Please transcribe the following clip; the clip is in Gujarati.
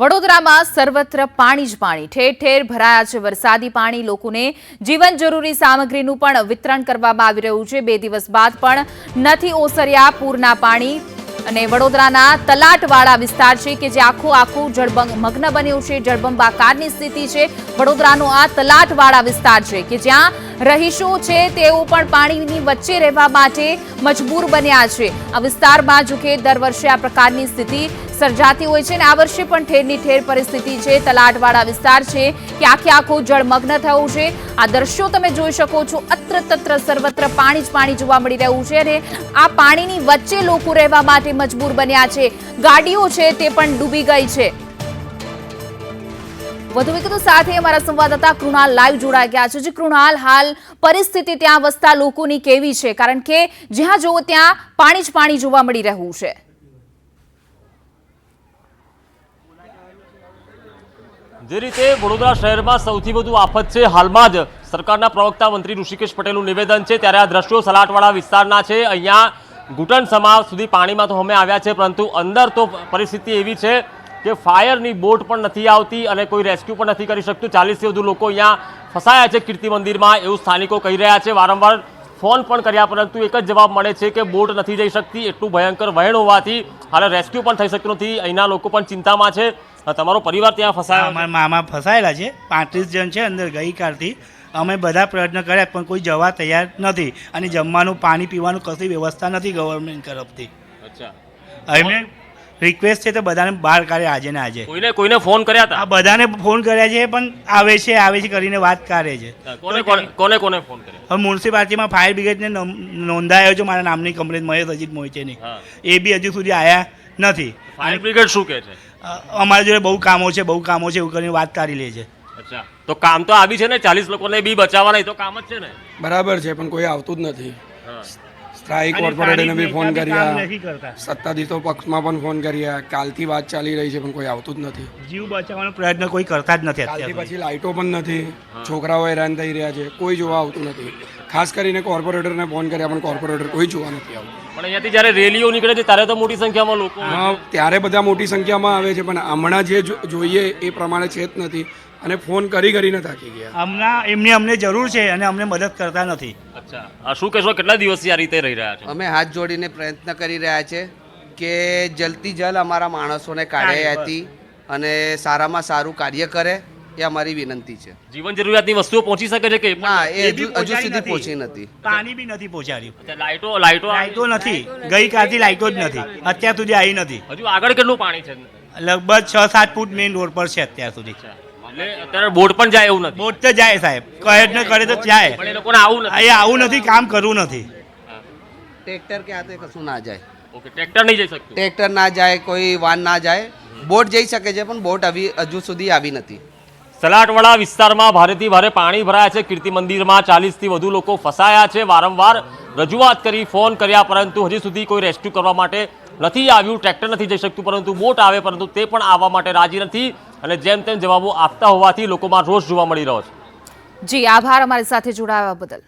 વડોદરામાં સર્વત્ર પાણી જ પાણી. ઠેર ઠેર ભરાયા છે વરસાદી પાણી. લોકોને જીવન જરૂરી સામગ્રીનું પણ વિતરણ કરવામાં આવી રહ્યું છે. બે દિવસ બાદ પણ નથી ઓસર્યા પૂરના પાણી. અને વડોદરાના તલાટવાળા વિસ્તાર છે કે જે આખું આખું જળબંગ મગ્ન બન્યું છે. જળબંબાકારની સ્થિતિ છે. વડોદરાનો આ તલાટવાળા વિસ્તાર છે કે જ્યાં રહીશો છે તેઓ પણ પાણીની વચ્ચે રહેવા માટે મજબૂર બન્યા છે. આ વિસ્તારમાં જો દર વર્ષે આ પ્રકારની સ્થિતિ સર્જાતી હોય છે અને આ વર્ષે પણ ઠેરની ઠેર પરિસ્થિતિ છે. તલાટવાળા વિસ્તાર છે કે આખે આખું જળમગ્ન થયું છે. આ દ્રશ્યો તમે જોઈ શકો છો. અત્ર તત્ર સર્વત્ર પાણી જ પાણી જોવા મળી રહ્યું છે અને આ પાણીની વચ્ચે લોકો રહેવા માટે મજબૂર બન્યા છે. ગાડીઓ છે તે પણ ડૂબી ગઈ છે. વધુ વિગતો સાથે અમારા સંવાદદાતા કૃણાલ લાઈવ જોડાઈ ગયા છે. જે કૃણાલ, હાલ પરિસ્થિતિ ત્યાં વસતા લોકોની કેવી છે? કારણ કે જ્યાં જુઓ ત્યાં પાણી જ પાણી જોવા મળી રહ્યું છે. જે રીતે વડોદરા શહેરમાં સૌથી વધુ આફત છે, હાલમાં જ સરકારના પ્રવક્તા મંત્રી ઋષિકેશ પટેલનું નિવેદન છે, ત્યારે આ દ્રશ્યો સલાટવાળા વિસ્તારના છે. અહીંયા ઘૂંટણ સમાવ સુધી પાણીમાં તો અમે આવ્યા છે, પરંતુ અંદર તો પરિસ્થિતિ એવી છે કે ફાયરની બોટ પણ નથી આવતી અને કોઈ રેસ્ક્યુ પણ નથી કરી શકતું. ચાલીસથી વધુ લોકો અહીંયા ફસાયા છે કીર્તિ મંદિરમાં, એવું સ્થાનિકો કહી રહ્યા છે. વારંવાર ફોન પણ કર્યા, પરંતુ એક જ જવાબ મળે છે કે બોટ નથી જઈ શકતી. એટલું ભયંકર વહેણ હોવાથી હાલે રેસ્ક્યુ પણ થઈ શકતું નથી. અહીંના લોકો પણ ચિંતામાં છે. તમારો પરિવાર ત્યાં ફસાયો? અમારા મામા ફસાયેલા છે. પાંત્રીસ જણ છે અંદર ગઈકાલથી. અમે બધા પ્રયત્ન કર્યા પણ કોઈ જવા તૈયાર નથી. અને જમવાનું પાણી પીવાનું કશી વ્યવસ્થા નથી ગવર્મેન્ટ તરફથી. અચ્છા. એમને રિક્વેસ્ટ છે તો બધાને બહાર કાઢે આજે ને આજે. કોઈને કોઈને ફોન કર્યા હતા? બધાને ફોન કર્યા છે પણ આવે છે આવે છે કરીને વાત કરે છે. કોને કોને ફોન કર્યો? હવે મ્યુનિસિપાલિટીમાં ફાયર બ્રિગેડને નોંધાયો છે મારા નામની કમ્પ્લેન મહેશ અજીત મોહિતેની. એ બી હજુ સુધી આવ્યા નથી. ફાયર બ્રિગેડ શું કહે છે? અમારી જોડે બહુ કામો છે બહુ કામો છે એવું કરીને વાત કરી લે છે. અચ્છા. તો કામ તો આવી છે ને ચાલીસ લોકોને બી બચાવવાના એ તો કામ જ છે ને? બરાબર છે પણ કોઈ આવતું જ નથી. અને કોર્પોરેટરને બી ફોન કર્યા. સત્તાધીશો પક્ષમાં પણ ફોન કર્યા. કાલથી વાત ચાલી રહી છે પણ કોઈ આવતું જ નથી. જીવ બચાવવાનો પ્રયત્ન કોઈ કરતા જ નથી કાલથી પછી લાઇટો પણ નથી. છોકરાઓ હેરાન થઈ રહ્યા છે. કોઈ જોવા આવતું નથી. ખાસ કરીને કોર્પોરેટરને ફોન કર્યા પણ કોર્પોરેટર કોઈ જોવા નથી આવતું પણ અહીંયાથી જ્યારે રેલીઓ નીકળે છે ત્યારે તો મોટી સંખ્યામાં લોકો હા ત્યારે બધા મોટી સંખ્યામાં આવે છે પણ હમણાં જે જોઈએ એ પ્રમાણે છે જ નથી. અને ફોન કરી કરીને થાકી ગયા. હમણાં એમની અમને જરૂર છે અને અમને મદદ કરતા નથી. અચ્છા. શું કહેશો કેટલા દિવસથી આ રીતે રહી રહ્યા છે? અમે હાથ જોડીને પ્રયત્ન કરી રહ્યા છે કે જલ્દી જલ્દ અમારા માણસોને કાઢે હતી અને સારામાં સારું કાર્ય કરે. એ અમારી વિનંતી છે. જીવન જરૂરિયાતની વસ્તુઓ પહોંચી શકે છે કે ના એ હજુ હજુ સુધી પહોંચી નથી. પાણી બી નથી પહોંચાડ્યું. લાઇટો લાઇટો લાઇટો નથી. ગઈકાલથી લાઇટો જ નથી. અત્યાર સુધી આવી નથી. હજુ આગળ કેટલું પાણી છે? લગભગ છ સાત ફૂટ મેઇન રોડ પર છે અત્યાર સુધી. અત્યારે બોટ પણ જાય એવું નથી. બોટ તો જાય સાહેબ. કહે ને કરે તો જાય. પણ એ લોકોને આવું નથી. અહીંયા આવું નથી કામ કરવું નથી. ટ્રેક્ટર કે હાથે કશું ના જાય. ઓકે ટ્રેક્ટર નહીં જઈ શકતું? ટ્રેક્ટર ના જાય કોઈ વાન ના જાય. બોટ જઈ શકે છે પણ બોટ આવી હજુ સુધી આવી નથી. સલાટવાડા વિસ્તારમાં ભારેથી ભારે પાણી ભરાયા છે. કીર્તિ મંદિરમાં ચાલીસથી વધુ લોકો ફસાયા છે. વારંવાર રજૂઆત કરી, ફોન કર્યા, પરંતુ હજી સુધી કોઈ રેસ્ક્યુ કરવા માટે નથી આવ્યું. ટ્રેક્ટર નથી જઈ શકતું, પરંતુ બોટ આવે, પરંતુ તે પણ આવવા માટે રાજી નથી. અને જેમ તેમ જવાબો આપતા હોવાથી લોકોમાં રોષ જોવા મળી રહ્યો છે. જી, આભાર અમારી સાથે જોડાવા બદલ.